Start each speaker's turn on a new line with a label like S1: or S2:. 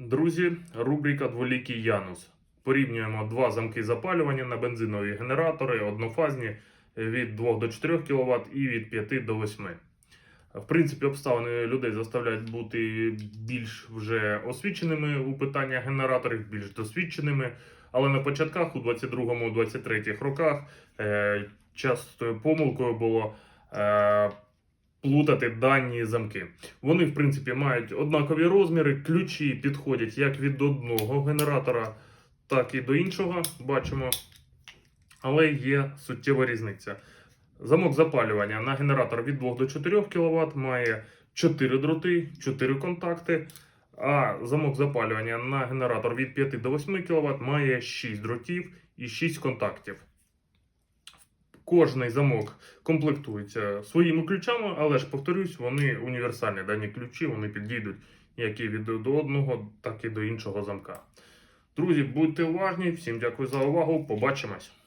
S1: Друзі, рубрика Дволікий Янус. Порівнюємо два замки запалювання на бензинові генератори однофазні від 2 до 4 кВт і від 5 до 8. В принципі, обставини людей заставляють бути більш вже освіченими у питаннях генераторів, більш досвідченими. Але на початках, у 22-23 роках, е, частою помилкою було е, плутати дані замки. Вони, в принципі, мають однакові розміри, ключі підходять як від одного генератора, так і до іншого. Бачимо. Але є суттєва різниця. Замок запалювання на генератор від 2 до 4 кВт має 4 дроти, 4 контакти. А замок запалювання на генератор від 5 до 8 кВт має 6 дротів і 6 контактів. Кожний замок комплектується своїми ключами, але ж повторюсь, вони універсальні. Дані ключі вони підійдуть як і від до одного, так і до іншого замка. Друзі, будьте уважні, всім дякую за увагу. Побачимось!